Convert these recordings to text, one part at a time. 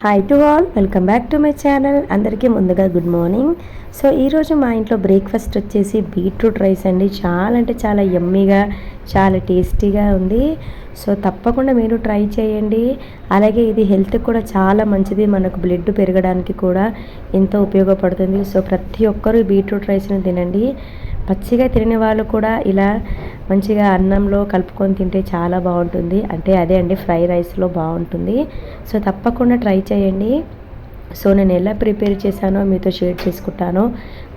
Hi to all welcome back to my channel అందరికీ ముందుగా good morning so ఈరోజు మా ఇంట్లో బ్రేక్ఫాస్ట్ వచ్చేసి బీట్రూట్ రైస్ అండి. చాలా అంటే చాలా ఎమ్మీగా చాలా టేస్టీగా ఉంది. సో తప్పకుండా మీరు ట్రై చేయండి. అలాగే ఇది హెల్త్కి కూడా చాలా మంచిది. మనకు బ్లడ్ పెరగడానికి కూడా ఎంతో ఉపయోగపడుతుంది. సో ప్రతి ఒక్కరూ బీట్రూట్ రైస్ని తినండి. పచ్చిగా తినే వాళ్ళు కూడా ఇలా మంచిగా అన్నంలో కలుపుకొని తింటే చాలా బాగుంటుంది. అంటే అదే అండి ఫ్రై రైస్లో బాగుంటుంది. సో తప్పకుండా ట్రై చేయండి. సో నేను ఎలా ప్రిపేర్ చేశానో మీతో షేర్ చేసుకుంటాను.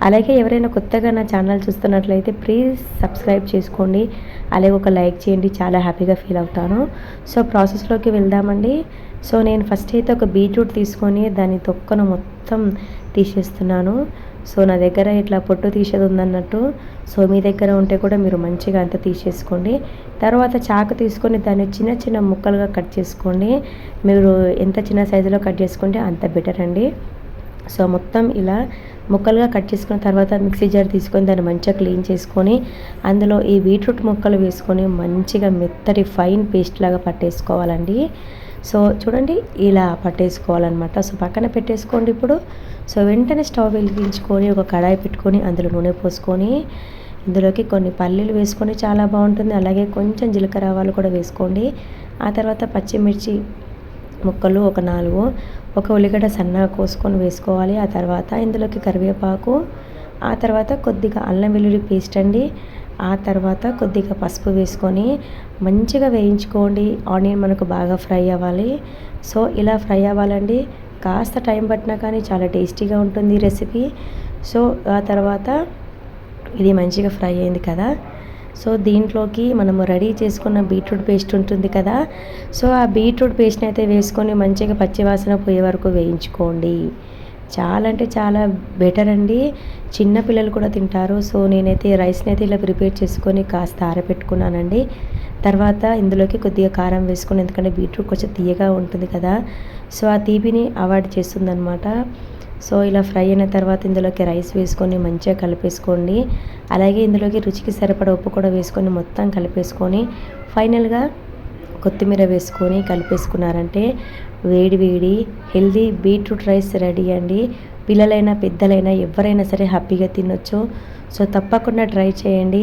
అలాగే ఎవరైనా కొత్తగా నా ఛానల్ చూస్తున్నట్లయితే ప్లీజ్ సబ్స్క్రైబ్ చేసుకోండి. అలాగే ఒక లైక్ చేయండి చాలా హ్యాపీగా ఫీల్ అవుతాను. సో ప్రాసెస్లోకి వెళ్దామండి. సో నేను ఫస్ట్ అయితే ఒక బీట్రూట్ తీసుకొని దాని తొక్కను మొత్తం తీసేస్తున్నాను. సో నా దగ్గర ఇట్లా పొట్టు తీసేది ఉందన్నట్టు సో మీ దగ్గర ఉంటే కూడా మీరు మంచిగా అంతా తీసేసుకోండి. తర్వాత చాకు తీసుకొని దాన్ని చిన్న చిన్న ముక్కలుగా కట్ చేసుకోండి. మీరు ఎంత చిన్న సైజులో కట్ చేసుకుంటే అంత బెటర్ అండి. సో మొత్తం ఇలా ముక్కలుగా కట్ చేసుకున్న తర్వాత మిక్సీ జార్ తీసుకొని దాన్ని మంచిగా క్లీన్ చేసుకొని అందులో ఈ బీట్రూట్ ముక్కలు వేసుకొని మంచిగా మెత్తటి ఫైన్ పేస్ట్ లాగా పట్టేసుకోవాలండి. సో చూడండి ఇలా పట్టేసుకోవాలన్నమాట. సో పక్కన పెట్టేసుకోండి ఇప్పుడు. సో వెంటనే స్టవ్ వెలిగించుకొని ఒక కడాయి పెట్టుకొని అందులో నూనె పోసుకొని ఇందులోకి కొన్ని పల్లీలు వేసుకొని చాలా బాగుంటుంది. అలాగే కొంచెం జీలకర్ర ఆవాలు కూడా వేసుకోండి. ఆ తర్వాత పచ్చిమిర్చి ముక్కలు ఒక నాలుగు ఒక ఉల్లిగడ్డ సన్నగా కోసుకొని వేసుకోవాలి. ఆ తర్వాత ఇందులోకి కరివేపాకు ఆ తర్వాత కొద్దిగా అల్లం వెల్లుల్లి పేస్ట్ అండి. ఆ తర్వాత కొద్దిగా పసుపు వేసుకొని మంచిగా వేయించుకోండి. ఆనియన్ మనకు బాగా ఫ్రై అవ్వాలి. సో ఇలా ఫ్రై అవ్వాలండి. కాస్త టైం పట్టినా కానీ చాలా టేస్టీగా ఉంటుంది రెసిపీ. సో ఆ తర్వాత ఇది మంచిగా ఫ్రై అయింది కదా. సో దీంట్లోకి మనము రెడీ చేసుకున్న బీట్రూట్ పేస్ట్ ఉంటుంది కదా. సో ఆ బీట్రూట్ పేస్ట్ని అయితే వేసుకొని మంచిగా పచ్చివాసన పోయే వరకు వేయించుకోండి. చాలా అంటే చాలా బెటర్ అండి. చిన్న పిల్లలు కూడా తింటారు. సో నేనైతే రైస్ని అయితే ఇలా ప్రిపేర్ చేసుకొని కాస్త ఆరబెట్టుకున్నానండి. తర్వాత ఇందులోకి కొద్దిగా కారం వేసుకొని ఎందుకంటే బీట్రూట్ కొంచెం తీయగా ఉంటుంది కదా సో ఆ తీపిని అవాయిడ్ చేస్తుందనమాట సో ఇలా ఫ్రై అయిన తర్వాత ఇందులోకి రైస్ వేసుకొని మంచిగా కలిపేసుకోండి. అలాగే ఇందులోకి రుచికి సరిపడ ఉప్పు కూడా వేసుకొని మొత్తం కలిపేసుకొని ఫైనల్గా కొత్తిమీర వేసుకొని కలిపేసుకున్నారంటే వేడి వేడి హెల్దీ బీట్రూట్ రైస్ రెడీ అండి. పిల్లలైనా పెద్దలైనా ఎవరైనా సరే హ్యాపీగా తినొచ్చు. సో తప్పకుండా ట్రై చేయండి.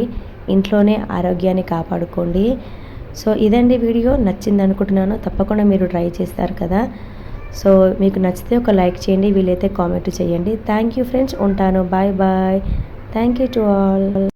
ఇంట్లోనే ఆరోగ్యాన్ని కాపాడుకోండి. సో ఇదండి వీడియో. నచ్చింది అనుకుంటున్నాను. తప్పకుండా మీరు ట్రై చేస్తారు కదా. సో మీకు నచ్చితే ఒక లైక్ చేయండి. వీలైతే కామెంట్ చేయండి. Thank you friends. ఉంటాను. Bye bye. Thank you to all.